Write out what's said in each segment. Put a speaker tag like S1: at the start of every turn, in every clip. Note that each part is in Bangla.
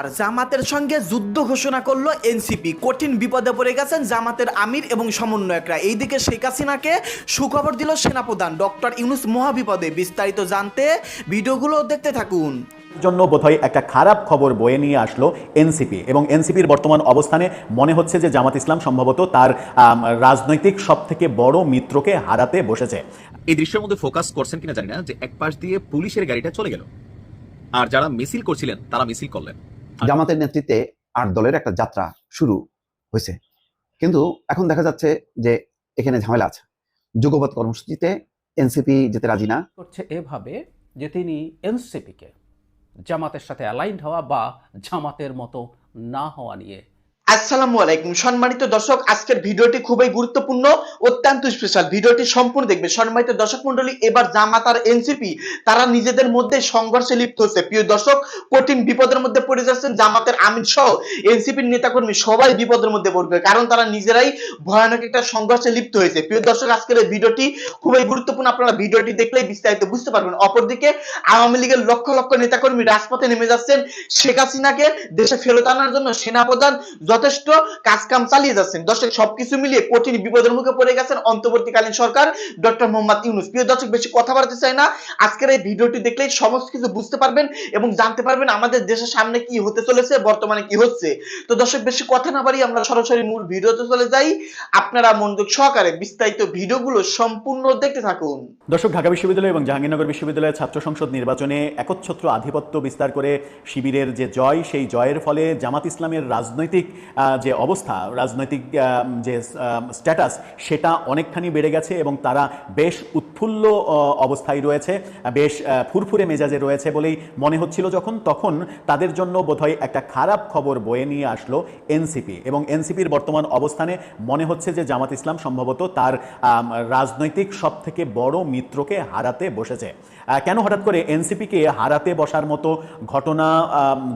S1: এবার জামাতের সঙ্গে যুদ্ধ ঘোষণা করল এনসিপি। কঠিন বিপদে পড়ে গেছেন জামাতের আমির এবং সমন্বয়করা। এইদিকে শেখ হাসিনাকে সুখবর দিল সেনাপ্রধান ডক্টর ইউনুস মহাবিপদে। বিস্তারিত জানতে ভিডিওগুলো দেখতে থাকুন।
S2: জন্য বোধহয় একটা খারাপ খবর বয়ে নিয়ে আসলো এনসিপি এবং এনসিপির বর্তমান অবস্থানে মনে হচ্ছে যে জামাত ইসলাম সম্ভবত তার রাজনৈতিক সব থেকে বড় মিত্রকে হারাতে বসেছে।
S3: এই দৃশ্যের মধ্যে ফোকাস করছেন কিনা জানি না যে এক পাশ দিয়ে পুলিশের গাড়িটা চলে গেল। আর যারা মিছিল করছিলেন তারা মিছিল করলেন।
S4: জামাতের নেতৃত্বে আট দলের একটা যাত্রা শুরু হয়েছে। কিন্তু এখন দেখা যাচ্ছে যে এখানে ঝামেলা আছে। যুগপৎ কর্মসূচিতে এনসিপি যেতে রাজি না।
S5: করছে এভাবে যে তিনি এনসিপিকে জামাতের সাথে অ্যালাইন্ড হওয়া বা জামাতের মতো না হওয়া নিয়ে
S1: আসসালামু আলাইকুম। সম্মানিত দর্শক, আজকের ভিডিওটি খুবই গুরুত্বপূর্ণ, অত্যন্ত স্পেশাল ভিডিওটি সম্পূর্ণ দেখবে। সম্মানিত দর্শক মন্ডলী এবার জামাত আর এনসিপি, তারা নিজেদের মধ্যে সংঘর্ষে লিপ্ত হচ্ছে। প্রিয় দর্শক, কঠিন বিপদের মধ্যে পড়ে যাচ্ছেন জামাতের আমির সহ এনসিপির নেতাকর্মী। সবাই বিপদের মধ্যে পড়বে, কারণ তারা নিজেরাই ভয়ানক একটা সংঘর্ষে লিপ্ত হয়েছে। প্রিয় দর্শক, আজকের এই ভিডিওটি খুবই গুরুত্বপূর্ণ। আপনারা ভিডিওটি দেখলেই বিস্তারিত বুঝতে পারবেন। অপরদিকে, আওয়ামী লীগের লক্ষ লক্ষ নেতাকর্মী রাজপথে নেমে যাচ্ছেন। শেখ হাসিনাকে দেশে ফেরত আনার জন্য সেনাপ্রধান যথেষ্ট কাজকাম চালিয়ে যাচ্ছেন। দর্শক, সবকিছু মিলিয়ে কঠিন বিপদের মুখে পড়ে গেছেন অন্তর্বর্তীকালীন সরকার। ডক্টর মোহাম্মদ ইউনুস। প্রিয় দর্শক, বেশি কথা বাড়তে চাই না। আজকের এই ভিডিওটি দেখলেই সমস্ত কিছু বুঝতে পারবেন এবং জানতে পারবেন আমাদের দেশের সামনে কি হতে চলেছে, বর্তমানে কি হচ্ছে। তো দর্শক, বেশি কথা না বাড়ি আমরা সরাসরি মূল ভিডিওতে চলে যাই। আপনারা মনোযোগ সহকারে বিস্তারিত ভিডিওগুলো সম্পূর্ণ দেখতে থাকুন।
S2: দর্শক, ঢাকা বিশ্ববিদ্যালয় এবং জাহাঙ্গীরনগর বিশ্ববিদ্যালয়ের ছাত্র সংসদ নির্বাচনে একচ্ছত্র আধিপত্য বিস্তার করে শিবিরের যে জয়, সেই জয়ের ফলে জামাত ইসলামের রাজনৈতিক যে অবস্থা, রাজনৈতিক যে স্ট্যাটাস সেটা অনেকখানি বেড়ে গেছে এবং তারা বেশ উৎফুল্ল অবস্থায় রয়েছে, বেশ ফুরফুরে মেজাজে রয়েছে বলেই মনে হচ্ছিল যখন, তখন তাদের জন্য বোধহয় একটা খারাপ খবর বয়ে নিয়ে আসলো এনসিপি। এবং এনসিপির বর্তমান অবস্থানে মনে হচ্ছে যে জামাত ইসলাম সম্ভবত তার রাজনৈতিক সব থেকে বড় মিত্রকে হারাতে বসেছে। কেন হঠাৎ করে এনসিপিকে হারাতে বসার মতো ঘটনা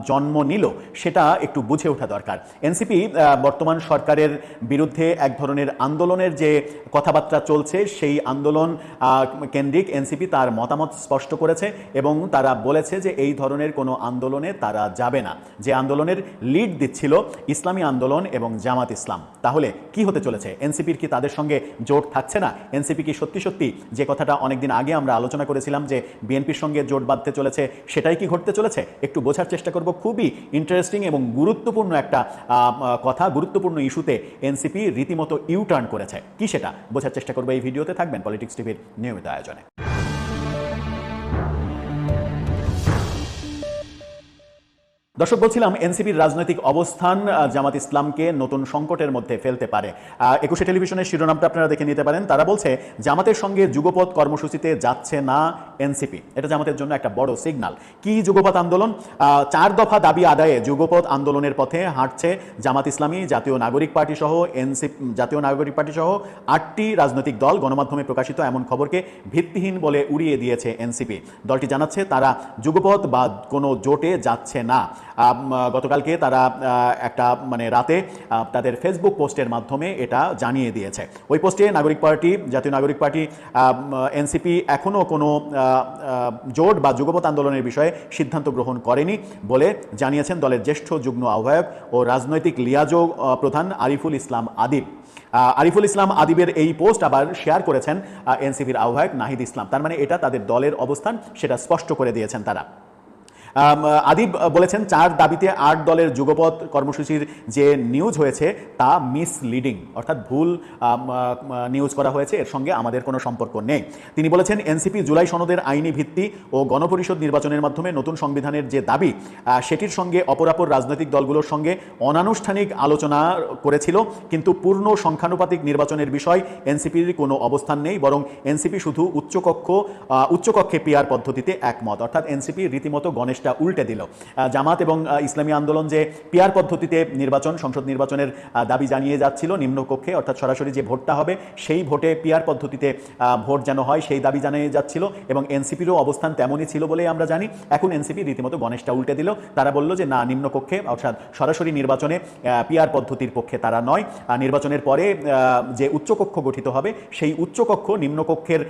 S2: জন্ম নিল সেটা একটু বুঝে ওঠা দরকার। এনসিপি বর্তমান সরকারের বিরুদ্ধে এক ধরনের আন্দোলনের যে কথাবার্তা চলছে, সেই আন্দোলন কেন্দ্রিক এনসিপি তার মতামত স্পষ্ট করেছে এবং তারা বলেছে যে এই ধরনের কোনো আন্দোলনে তারা যাবে না। যে আন্দোলনের লিড দিচ্ছিল ইসলামী আন্দোলন এবং জামাত ইসলাম। তাহলে কি হতে চলেছে? এনসিপির কি তাদের সঙ্গে জোট থাকছে না? এনসিপি কি সত্যি সত্যি? যে কথাটা অনেকদিন আগে আমরা আলোচনা করেছিলাম যে বিএনপির সঙ্গে জোট বাঁধতে চলেছে, সেটাই কি ঘটতে চলেছে? একটু বোঝার চেষ্টা করব। খুবই ইন্টারেস্টিং এবং গুরুত্বপূর্ণ একটা কথা, গুরুত্বপূর্ণ ইস্যুতে এনসিপি রীতিমতো ইউটার্ন করেছে। কি সেটা? বোঝার চেষ্টা করব এই ভিডিওতে। থাকবেন পলিটিক্স টিভির নিয়মিত আয়োজনে। দর্শক, বলছিলাম এনসিপির রাজনৈতিক অবস্থান জামাত ইসলামকে নতুন সংকটের মধ্যে ফেলতে পারে। একুশে টেলিভিশনের শিরোনামটা আপনারা দেখে নিতে পারেন। তারা বলছে, জামাতের সঙ্গে যুগপথ কর্মসূচিতে যাচ্ছে না এনসিপি। এটা জামাতের জন্য একটা বড় সিগনাল। কি যুগপথ আন্দোলন? চার দফা দাবি আদায়ে যুগপথ আন্দোলনের পথে হাঁটছে জামাত ইসলামী, জাতীয় নাগরিক পার্টি সহ এনসিপি, জাতীয় নাগরিক পার্টি সহ আটটি রাজনৈতিক দল গণমাধ্যমে প্রকাশিত এমন খবরকে ভিত্তিহীন বলে উড়িয়ে দিয়েছে এনসিপি। দলটি জানাচ্ছে, তারা যুগপথ বা কোনো জোটে যাচ্ছে না। গতকালকে তারা একটা মানে রাতে তাদের ফেসবুক পোস্টের মাধ্যমে এটা জানিয়ে দিয়েছে। ওই পোস্টে নাগরিক পার্টি, জাতীয় নাগরিক পার্টি এনসিপি এখনও কোনো জোট বা যুগপথ আন্দোলনের বিষয়ে সিদ্ধান্ত গ্রহণ করেনি বলে জানিয়েছেন দলের জ্যেষ্ঠ যুগ্ম আহ্বায়ক ও রাজনৈতিক লিয়াজো প্রধান আরিফুল ইসলাম আদিব। আরিফুল ইসলাম আদিবের এই পোস্ট আবার শেয়ার করেছেন এনসিপির আহ্বায়ক নাহিদ ইসলাম। তার মানে এটা তাদের দলের অবস্থান, সেটা স্পষ্ট করে দিয়েছেন তারা। আদিব বলেছেন, চার দাবিতে আট দলের যুগপথ কর্মসূচির যে নিউজ হয়েছে, তা মিসলিডিং অর্থাৎ ভুল নিউজ করা হয়েছে। এর সঙ্গে আমাদের কোনো সম্পর্ক নেই। তিনি বলেছেন, এনসিপি জুলাই সনদের আইনি ভিত্তি ও গণপরিষদ নির্বাচনের মাধ্যমে নতুন সংবিধানের যে দাবি সেটির সঙ্গে অপরাপর রাজনৈতিক দলগুলোর সঙ্গে অনানুষ্ঠানিক আলোচনা করেছিল। কিন্তু পূর্ণ সংখ্যানুপাতিক নির্বাচনের বিষয় এনসিপির কোনো অবস্থান নেই, বরং এনসিপি শুধু উচ্চকক্ষ উচ্চকক্ষে পিয়ার পদ্ধতিতে একমত। অর্থাৎ এনসিপি রীতিমতো গণেশটা উল্টে দিল। জামাত এবং ইসলামী আন্দোলন যে পিয়ার পদ্ধতিতে নির্বাচন, সংসদ নির্বাচনের দাবি জানিয়ে যাচ্ছিল নিম্নকক্ষে, অর্থাৎ সরাসরি যে ভোটটা হবে, সেই ভোটে পিয়ার পদ্ধতিতে ভোট যেন হয়, সেই দাবি জানিয়ে যাচ্ছিল এবং এনসিপিরও অবস্থান তেমনই ছিল বলেই আমরা জানি। এখন এনসিপি রীতিমতো গণেশটা উল্টে দিল। তারা বলল যে, না, নিম্নকক্ষে, অর্থাৎ সরাসরি নির্বাচনে পিয়ার পদ্ধতির পক্ষে তারা নয়। নির্বাচনের পরে যে উচ্চকক্ষ গঠিত হবে, সেই উচ্চকক্ষ নিম্নকক্ষের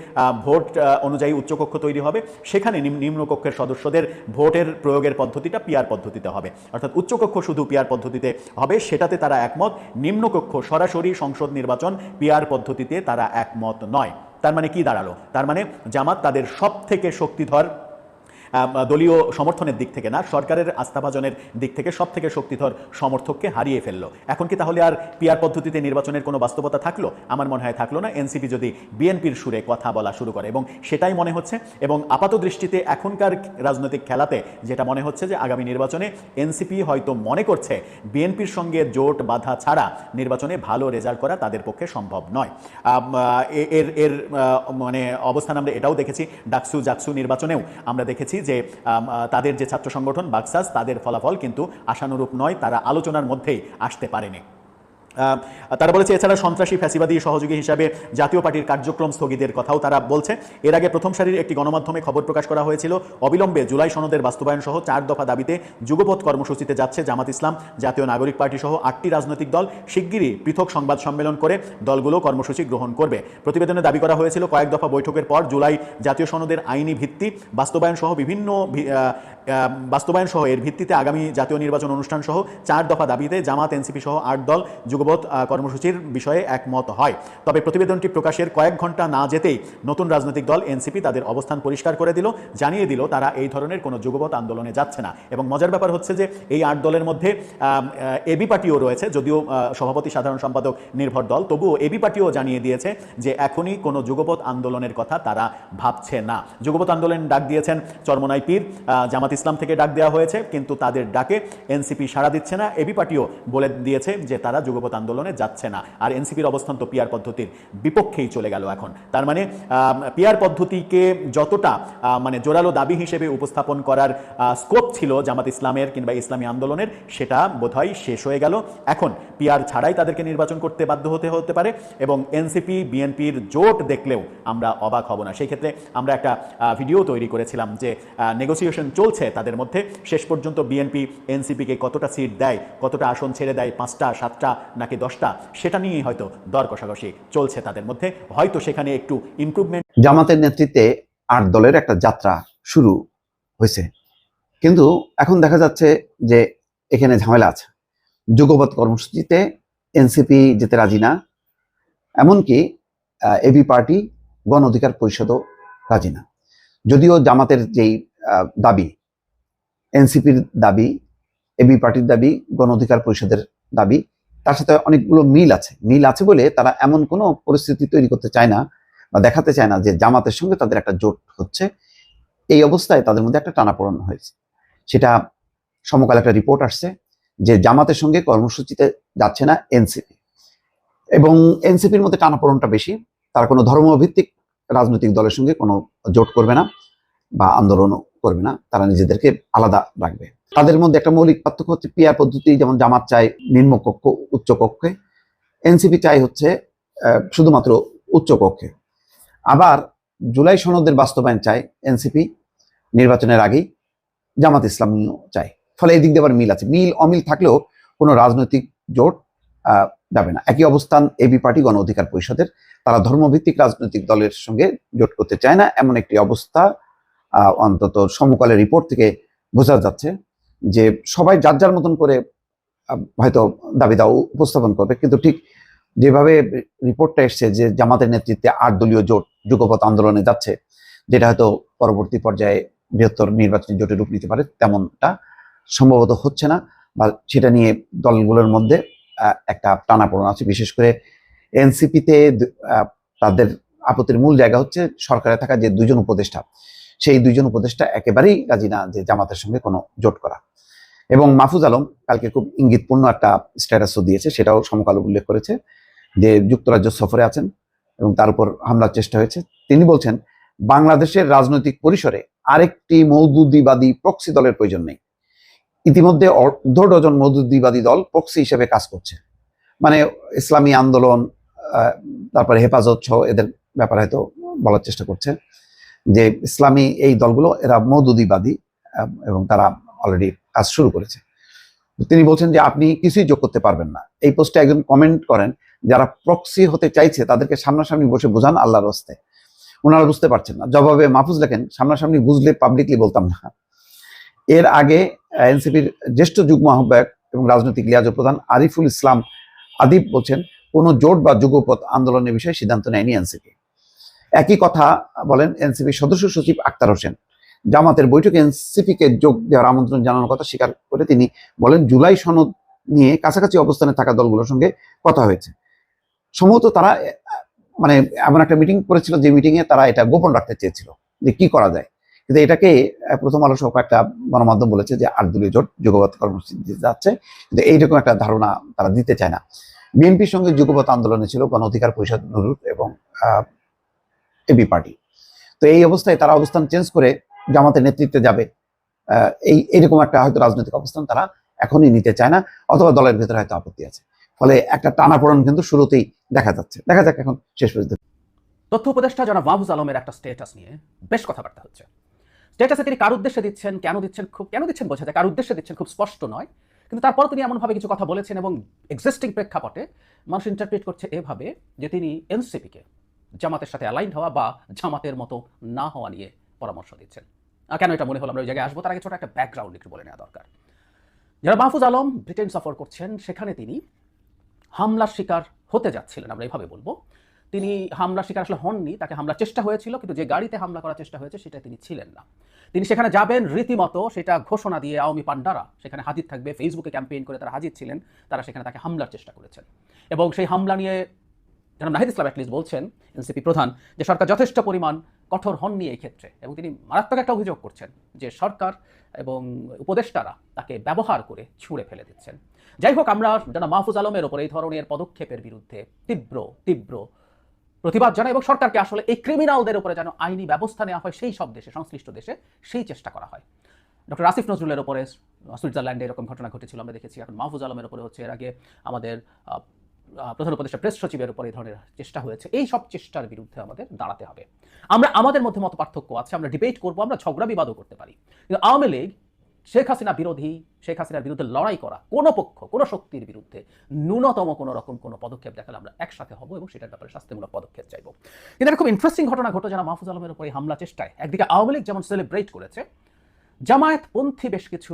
S2: ভোট অনুযায়ী উচ্চকক্ষ তৈরি হবে। সেখানে নিম্নকক্ষের সদস্যদের ভোটের ভোটের প্রয়োগের পদ্ধতিটা পিয়ার পদ্ধতিতে হবে। অর্থাৎ উচ্চকক্ষ শুধু পিয়ার পদ্ধতিতে হবে, সেটাতে তারা একমত। নিম্নকক্ষ সরাসরি সংসদ নির্বাচন পিয়ার পদ্ধতিতে তারা একমত নয়। তার মানে কি দাঁড়াল? তার মানে জামাত তাদের সব থেকে শক্তিধর দলীয় সমর্থনের দিক থেকে না, সরকারের আস্থাভাজনের দিক থেকে সব থেকে শক্তিধর সমর্থককে হারিয়ে ফেলল। এখন কি তাহলে আর পিয়ার পদ্ধতিতে নির্বাচনের কোনো বাস্তবতা থাকল? আমার মনে হয় থাকল না। এনসিপি যদি বিএনপির সুরে কথা বলা শুরু করে, এবং সেটাই মনে হচ্ছে, এবং আপাত দৃষ্টিতে এখনকার রাজনৈতিক খেলাতে যেটা মনে হচ্ছে যে আগামী নির্বাচনে এনসিপি হয়তো মনে করছে বিএনপির সঙ্গে জোট বাধা ছাড়া নির্বাচনে ভালো রেজাল্ট করা তাদের পক্ষে সম্ভব নয়। এর এর মানে অবস্থান আমরা এটাও দেখেছি। ডাকসু জাকসু নির্বাচনেও আমরা দেখেছি যে তাদের যে ছাত্র সংগঠন বাক্সাস, তাদের ফলাফল কিন্তু আশানুরূপ নয়, তারা আলোচনার মধ্যেই আসতে পারেনি। তারা বলেছে, এছাড়া সন্ত্রাসী ফ্যাসিবাদী সহযোগী হিসাবে জাতীয় পার্টির কার্যক্রম স্থগিতের কথাও তারা বলছে। এর আগে প্রথম সারির একটি গণমাধ্যমে খবর প্রকাশ করা হয়েছিল, অবিলম্বে জুলাই সনদের বাস্তবায়ন সহ চার দফা দাবিতে যুগপথ কর্মসূচিতে যাচ্ছে জামাত ইসলাম। জাতীয় নাগরিক পার্টি সহ আটটি রাজনৈতিক দল শিগগিরই পৃথক সংবাদ সম্মেলন করে দলগুলো কর্মসূচি গ্রহণ করবে। প্রতিবেদনে দাবি করা হয়েছিল, কয়েক দফা বৈঠকের পর জুলাই জাতীয় সনদের আইনি ভিত্তি বাস্তবায়ন সহ বিভিন্ন বাস্তবায়ন সহ এর ভিত্তিতে আগামী জাতীয় নির্বাচন অনুষ্ঠান সহ চার দফা দাবিতে জামাত এনসিপি সহ আট দল আহ, কর্মসূচির বিষয়ে একমত হয়। তবে প্রতিবেদনটি প্রকাশের কয়েক ঘণ্টা না যেতেই নতুন রাজনৈতিক দল এনসিপি তাদের অবস্থান পরিষ্কার করে দিল জানিয়ে দিল তারা এই ধরনের কোনো যুগপথ আন্দোলনে যাচ্ছে না। এবং মজার ব্যাপার হচ্ছে যে এই আট দলের মধ্যে এবি পার্টিও রয়েছে যদিও সভাপতি সাধারণ সম্পাদক নির্ভর দল তবুও এবি পার্টিও জানিয়ে দিয়েছে যে এখনই কোনো যুগপথ আন্দোলনের কথা তারা ভাবছে না। যুগপথ আন্দোলন ডাক দিয়েছেন চরমনাই পীর জামাত ইসলাম থেকে ডাক দেওয়া হয়েছে, কিন্তু তাদের ডাকে এনসিপি সাড়া দিচ্ছে না, এবি পার্টিও বলে দিয়েছে যে তারা যুগপথ আন্দোলনে যাচ্ছে না। আর এনসিপির অবস্থান তো পিয়ার পদ্ধতির বিপক্ষেই চলে গেল এখন। তার মানে পিয়ার পদ্ধতিকে যতটা মানে জোরালো দাবি হিসেবে উপস্থাপন করার স্কোপ ছিল জামাত ইসলামের কিংবা ইসলামী আন্দোলনের, সেটা বোধহয় শেষ হয়ে গেল। এখন পিয়ার ছাড়াই তাদেরকে নির্বাচন করতে বাধ্য হতে হতে পারে এবং এনসিপি, বিএনপির জোট দেখলেও আমরা অবাক হব না। সেই ক্ষেত্রে আমরা একটা ভিডিও তৈরি করেছিলাম যে নেগোসিয়েশন চলছে তাদের মধ্যে শেষ পর্যন্ত বিএনপি এনসিপিকে কতটা সিট দেয়, কতটা আসন ছেড়ে দেয়, পাঁচটা, সাতটা নাকি দশটা, সেটা নিয়েই হয়তো দর কষাকষি চলছে তাদের মধ্যে। হয়তো সেখানে একটু ইমপ্রুভমেন্ট
S4: জামাতের নেতৃত্বে আট দলের একটা যাত্রা শুরু হয়েছে। কিন্তু এখন দেখা যাচ্ছে যে এখানে ঝামেলা আছে। যুগপৎ কর্মসূচিতে এনসিপি যেতে রাজি না, এমনকি এবি পার্টি গণ অধিকার পরিষদও রাজি না। যদিও জামাতের যেই দাবি এনসিপির দাবি, এবি পার্টির দাবি, গণ অধিকার পরিষদের দাবি, তার সাথে অনেকগুলো মিল আছে। মিল আছে বলে তারা এমন কোনো পরিস্থিতি তৈরি করতে চায় না বা দেখাতে চায় না যে জামাতের সঙ্গে তাদের একটা জোট হচ্ছে। এই অবস্থায় তাদের মধ্যে একটা টানাপোড়েন হয়েছে। সেটা সমকাল একটা রিপোর্ট আসছে যে জামাতের সঙ্গে কর্মসূচিতে যাচ্ছে না এনসিপি। এবং এনসিপির মধ্যে টানাপোড়েনটা বেশি। তারা কোনো ধর্মভিত্তিক রাজনৈতিক দলের সঙ্গে কোনো জোট করবে না বা আন্দোলনও করবে না, তারা নিজেদেরকে আলাদা রাখবে। তাদের মধ্যে একটা মৌলিক পার্থক্য হচ্ছে পিয়ার পদ্ধতি, যেমন জামাত চায় নিম্নকক্ষ উচ্চ কক্ষে এনসিপি চাই হচ্ছে শুধুমাত্র উচ্চ কক্ষে আবার জুলাই সনদের বাস্তবায়ন চায় এনসিপি, নির্বাচনের আগেই জামাত ইসলাম চায়। ফলে এই দিক দিয়ে আবার মিল আছে। মিল, অমিল থাকলেও কোনো রাজনৈতিক জোট যাবে না। একই অবস্থান এবি পার্টি গণ অধিকার পরিষদের। তারা ধর্মভিত্তিক রাজনৈতিক দলের সঙ্গে জোট করতে চায় না। এমন একটি অবস্থা অন্তত সমকালের রিপোর্ট থেকে বোঝা যাচ্ছে যে সবাই যার যার মতন করে হয়তো দাবি দাও উপস্থাপন করবে। কিন্তু ঠিক যেভাবে রিপোর্টটা এসছে যে জামাতের নেতৃত্বে আট দলীয় জোট যুগপথ আন্দোলনে যাচ্ছে, যেটা হয়তো পরবর্তী পর্যায়ে বৃহত্তর নির্বাচনী জোটে রূপ নিতে পারে, তেমনটা সম্ভবত হচ্ছে না বা সেটা নিয়ে দলগুলোর মধ্যে একটা টানাপোড়েন আছে। বিশেষ করে এনসিপিতে তাদের আপত্তির মূল জায়গা হচ্ছে সরকারে থাকা যে দুজন উপদেষ্টা সেই দুইজন উপদেষ্টা একেবারেই রাজি না যে জামাতের সঙ্গে কোনো জোট করা। এবং মাহফুজ আলম কালকে খুব ইঙ্গিতপূর্ণ একটা স্ট্যাটাসও দিয়েছে, সেটাও সমকাল উল্লেখ করেছে যে যুক্তরাজ্য সফরে আছেন এবং তার উপর হামলার চেষ্টা হয়েছে। তিনি বলছেন, বাংলাদেশের রাজনৈতিক পরিসরে আরেকটি মৌদুদিবাদী প্রক্সি দলের প্রয়োজন নেই। ইতিমধ্যে অর্ধ ডজন মৌদুদিবাদী দল প্রক্সি হিসেবে কাজ করছে। মানে ইসলামী আন্দোলন তারপরে হেফাজত সহ এদের ব্যাপারে হয়তো বলার চেষ্টা করছে। যে ইসলামী এই দলগুলো, এরা মৌদুদিবাদী এবং তারা অলরেডি কাজ শুরু করেছে। তিনি বলছেন যে আপনি কিছুই যোগ করতে পারবেন না। এই পোস্টে একজন কমেন্ট করেন, যারা প্রক্সি হতে চাইছে, তাদেরকে সামনাসামনি বসে বোঝান আল্লাহর হস্তে। ওনারা বুঝতে পারছেন না। জবাবে মাহফুজ লেখেন, সামনাসামনি বুঝলে পাবলিকলি বলতাম না। এর আগে এনসিপির জ্যেষ্ঠ যুগ্ম আহ্বায়ক এবং রাজনৈতিক লিয়াজ প্রধান আরিফুল ইসলাম আদিব বলছেন, কোনো জোট বা যুগপথ আন্দোলনের বিষয়ে সিদ্ধান্ত নেয়নি এনসিপি। একই কথা বলেন এনসিপির সদস্য সচিব আক্তার হোসেন। জামাতের বৈঠকে এনসিপিকে যোগ দেওয়ার আমন্ত্রণ জানানোর কথা স্বীকার করে তিনি বলেন, জুলাই সনদ নিয়ে কাছাকাছি অবস্থানে থাকা দলগুলোর সঙ্গে কথা হয়েছে। সম্ভবত তারা মানে এমন একটা মিটিং করেছিল যে মিটিং এ তারা এটা গোপন রাখতে চেয়েছিল যে কি করা যায়। কিন্তু এটাকে প্রথম আলো সহ একটা গণমাধ্যম বলেছে যে আট দলীয় জোট যুগপথ কর্মসূচি যাচ্ছে। কিন্তু এইরকম একটা ধারণা তারা দিতে চায় না। বিএনপির সঙ্গে যুগপথ আন্দোলনে ছিল গণ অধিকার পরিষদ নুরুল এবং এবি পার্টি। তো এই অবস্থায় তারা অবস্থান চেঞ্জ করে জামাতের নেতৃত্বে যাবে। এই, এরকম একটা হয়তো রাজনৈতিক অবস্থান তারা এখনই নিতে চায় না, অথবা দলের ভেতরে হয়তো আপত্তি আছে। ফলে একটা টানাপোড়েন কিন্তু শুরুতেই দেখা যাচ্ছে। দেখা যাক এখন শেষ পর্যন্ত।
S5: তথ্য উপদেষ্টা জনাব মাহফুজ আলমের একটা স্টেটাস নিয়ে বেশ কথাবার্তা হচ্ছে। স্টেটাসে তিনি কার উদ্দেশ্যে দিচ্ছেন, কেন দিচ্ছেন, খুব, কেন দিচ্ছেন বোঝা যায়, কার উদ্দেশ্যে দিচ্ছেন খুব স্পষ্ট নয়। কিন্তু তারপর তিনি এমনভাবে কিছু কথা বলেছেন এবং এক্সিস্টিং প্রেক্ষাপটে মানুষ ইন্টারপ্রিট করছে এভাবে যে তিনি এনসিপিকে জামাতের সাথে অ্যালাইন হওয়া বা জামাতের মতো না হওয়া নিয়ে পরামর্শ দিচ্ছেন। কেন এটা মনে হলো আমরা ওই জায়গায় আসব? তার আগে ছোট একটা ব্যাকগ্রাউন্ড একটু বলে নেওয়া দরকার। যারা মাহফুজ আলম ব্রিটেন সফর করছেন, সেখানে তিনি হামলার শিকার হতে যাচ্ছিলেন, আমরা এইভাবে বলব। তিনি হামলার শিকার আসলে হননি, তাকে হামলার চেষ্টা হয়েছিল, কিন্তু যে গাড়িতে হামলা করার চেষ্টা হয়েছে সেটা তিনি ছিলেন না। তিনি সেখানে যাবেন রীতিমতো, সেটা ঘোষণা দিয়ে আওয়ামী পান্ডারা সেখানে হাজির থাকবে ফেসবুকে ক্যাম্পেইন করে তারা হাজির ছিলেন, তারা সেখানে তাকে হামলার চেষ্টা করেছেন। এবং সেই হামলা নিয়ে যেন নাহিদ ইসলাম অ্যাটলিস্ট বলছেন, এনসিপি প্রধান, যে সরকার যথেষ্ট পরিমাণ কঠোর হননি এই ক্ষেত্রে এবং তিনি মারাত্মক একটা অভিযোগ করছেন যে সরকার এবং উপদেষ্টারা তাকে ব্যবহার করে ছুঁড়ে ফেলে দিচ্ছেন। যাই হোক, আমরা যারা মাহফুজ আলমের ওপর এই ধরনের পদক্ষেপের বিরুদ্ধে তীব্র তীব্র প্রতিবাদ জানাই এবং সরকারকে আসলে এই ক্রিমিনালদের উপরে যেন আইনি ব্যবস্থা নেওয়া হয়, সেই সব দেশে, সংশ্লিষ্ট দেশে সেই চেষ্টা করা হয়। ডক্টর আসিফ নজরুলের ওপরে, সুইজারল্যান্ডে এরকম ঘটনা ঘটেছিল, আমরা দেখেছি। এখন মাহফুজ আলমের উপরে হচ্ছে, এর আগে আমাদের প্রধান উপদেষ্টা, প্রেস সচিবের উপরে এই ধরনের চেষ্টা হয়েছে। এই সব চেষ্টার বিরুদ্ধে আমাদের দাঁড়াতে হবে। আমরা, আমাদের মধ্যে মত পার্থক্য আছে, আমরা ডিবেট করব, আমরা ঝগড়া বিবাদও করতে পারি। কিন্তু আওয়ামী লীগ, শেখ হাসিনা বিরোধী, শেখ হাসিনার বিরুদ্ধে লড়াই করা, কোনো পক্ষ, কোনো শক্তির বিরুদ্ধে ন্যূনতম কোনো রকম কোনো পদক্ষেপ দেখালে আমরা একসাথে হব এবং সেটার ব্যাপারে শাস্তিমূলক পদক্ষেপ চাইব। কিন্তু একটা খুব ইন্টারেস্টিং ঘটনা ঘটে যারা মাহফুজ আলমের উপরে হামলা চেষ্টায়। একদিকে আওয়ামী লীগ যেমন সেলিব্রেট করেছে, জামায়াতপন্থী বেশ কিছু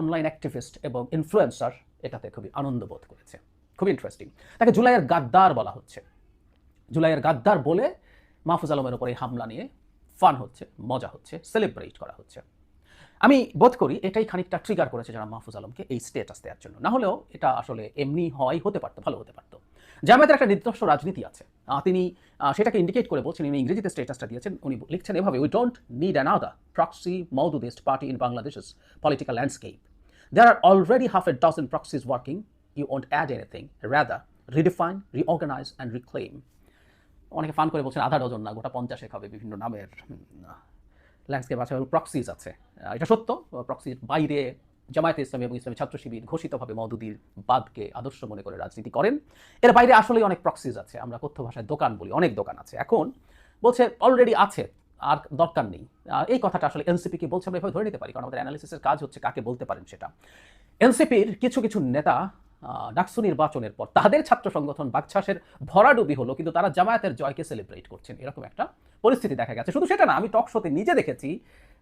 S5: অনলাইন অ্যাক্টিভিস্ট এবং ইনফ্লুয়েন্সার এটাতে খুবই আনন্দ বোধ করেছে। খুব ইন্টারেস্টিং তাকে জুলাইয়ের গাদ্দার বলা হচ্ছে। জুলাইয়ের গাদ্দার বলে মাহফুজ আলমের উপরে এই হামলা নিয়ে ফান হচ্ছে, মজা হচ্ছে সেলিব্রেট করা হচ্ছে। আমি বোধ করি এটাই খানিকটা ট্রিগার করেছে যারা মাহফুজ আলমকে এই স্টেটাস দেওয়ার জন্য। না হলেও এটা আসলে এমনি হওয়াই হতে পারতো, ভালো হতে পারতো। জামায়াতের একটা নির্দিষ্ট রাজনীতি আছে। তিনি সেটাকে ইন্ডিকেট করে বলছেন উনি ইংরেজিতে স্টেটাসটা দিয়েছেন, উনি লিখছেন এভাবে we don't need another proxy Maududist party in Bangladesh's political landscape There are already half a dozen proxies working. You won't add anything. Rather, redefine, reorganize, and reclaim. অনেকে ফান করে বলছেন আধা ডজন না গোটা পঞ্চাশেক হবে বিভিন্ন নামের ল্যান্ডস্কেপ আছে এবং প্রক্সিজ আছে। এটা সত্য প্রক্সির বাইরে জামায়াতে ইসলামী এবং ইসলামী ছাত্র শিবির ঘোষিতভাবে মদুদির বাদকে আদর্শ মনে করে রাজনীতি করেন। এর বাইরে আসলেই অনেক প্রক্সিজ আছে আমরা কথ্য ভাষায় দোকান বলি অনেক দোকান আছে। এখন বলছে অলরেডি আছে আর দরকার নেই। এই কথাটা আসলে এনসিপিকে বলছে আমরা এভাবে ধরে নিতে পারি কারণ আমাদের অ্যানালিসিসের কাজ হচ্ছে কাকে বলতে পারেন সেটা। এনসিপির কিছু কিছু নেতা ডাকসু নির্বাচনের পর। তাদের ছাত্র সংগঠন বাকছাসের ভরাডুবি হলো, কিন্তু তারা জামায়াতের জয়কে সেলিব্রেট করছেন। এরকম একটা পরিস্থিতি দেখা গেছে। শুধু সেটা না, আমি টক শোতে নিজে দেখেছি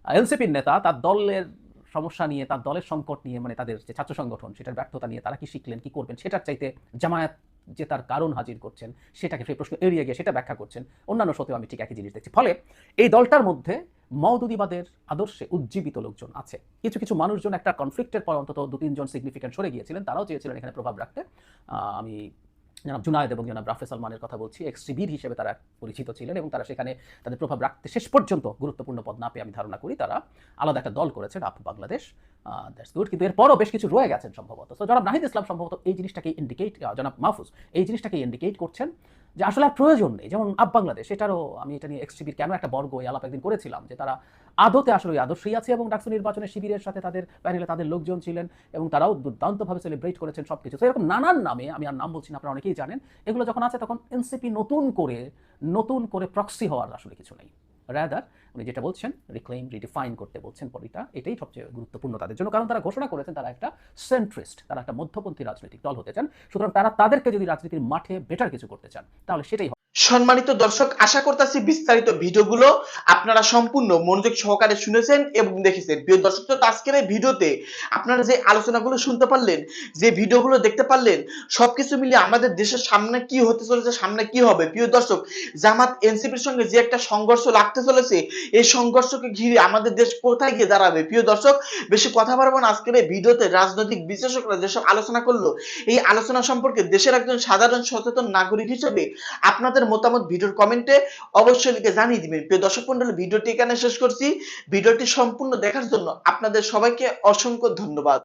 S5: এনসিপির নেতা তার দলের সমস্যা নিয়ে, তার দলের সংকট নিয়ে মানে তাদের যে ছাত্র সংগঠন, সেটার ব্যর্থতা নিয়ে তারা কি শিখলেন, কি করবেন, সেটার চাইতে জামায়াত যে তার কারণ হাজির করছেন, সেটাকে সেই প্রশ্ন এড়িয়ে গিয়ে সেটা ব্যাখ্যা করছেন। অন্যান্য শোতেও আমি ঠিক একই জিনিস দেখছি। ফলে এই দলটার মধ্যে মৌদুদিবাদের আদর্শে উজ্জীবিত লোকজন আছে। কিছু কিছু মানুষজন একটা কনফ্লিক্টের পর অন্তত দু তিনজন সিগনিফিকেন্ট সরে গিয়েছিলেন। তারাও চেয়েছিলেন এখানে প্রভাব রাখতে। আমি জনাব জুনায়েদ এবং জনাব রাফে সালমানের কথা বলছি। এক্স শিবির হিসেবে তারা পরিচিত ছিলেন এবং তারা সেখানে তাদের প্রভাব রাখতে শেষ পর্যন্ত গুরুত্বপূর্ণ পদ না পেয়ে আমি ধারণা করি তারা আলাদা একটা দল করেছেন আপ বাংলাদেশ। দ্যাটস গুড কিন্তু এরপরও বেশ কিছু রয়ে গেছেন সম্ভবত। তো জনাব নাহিদ ইসলাম সম্ভবত এই জিনিসটাকে ইন্ডিকেট জনাব মাহফুজ, এই জিনিসটাকে ইন্ডিকেট করছেন যে আসলে আর প্রয়োজন নেই। যেমন আপ বাংলাদেশ এটারও আমি এটা নিয়ে এক্স কেন একটা বর্গ এই আলাপ একদিন করেছিলাম যে তারা আদতে আসলে ওই আদর্শই আছে এবং ডাকসু নির্বাচনের শিবিরের সাথে তাদের প্যানেলে তাদের লোকজন ছিলেন এবং তারাও দুর্দান্তভাবে সেলিব্রেট করেছেন সব কিছু তো এরকম নানান নামে, আমি আর নাম বলছি না, আপনারা অনেকেই জানেন, এগুলো যখন আছে তখন এনসিপি নতুন করে নতুন করে প্রক্সি হওয়ার আসলে কিছু নেই। রাদার উনি যেটা বলছেন রিক্লেম রিডিফাইন করতে বলছেন পরিটা, এটাই সবচেয়ে গুরুত্বপূর্ণ তাদের জন্য। কারণ তারা ঘোষণা করেছেন তারা একটা সেন্ট্রিস্ট তারা একটা মধ্যপন্থী রাজনৈতিক দল হতে চান। সুতরাং তারা তাদেরকে যদি রাজনীতির মাঠে বেটার কিছু করতে চান, তাহলে সেটাই।
S1: সম্মানিত দর্শক, আশা করতেছি বিস্তারিত ভিডিওগুলো আপনারা সম্পূর্ণ মনোযোগ সহকারে শুনেছেন এবং দেখেছেন। প্রিয় দর্শক, তো আজকের এই ভিডিওতে আপনারা যে আলোচনাগুলো শুনতে পারলেন, যে ভিডিওগুলো দেখতে পারলেন, সবকিছু মিলিয়ে আমাদের দেশের সামনে কি হতে চলেছে, সামনে কি হবে? প্রিয় দর্শক, জামাত এনসিপির সঙ্গে যে একটা সংঘর্ষ লাগতে চলেছে, এই সংঘর্ষকে ঘিরে আমাদের দেশ কোথায় গিয়ে দাঁড়াবে? প্রিয় দর্শক, বেশি কথা বলব না। আজকের এই ভিডিওতে রাজনৈতিক বিশেষজ্ঞরা যেসব আলোচনা করল, এই আলোচনা সম্পর্কে দেশের একজন সাধারণ সচেতন নাগরিক হিসেবে আপনাদের মতামত ভিডিওর কমেন্টে অবশ্যই লিখে জানিয়ে দিবেন। প্রিয় দর্শক মন্ডলী, ভিডিওটি এখানে শেষ করছি। ভিডিওটি সম্পূর্ণ দেখার জন্য আপনাদের সবাইকে অসংখ্য ধন্যবাদ।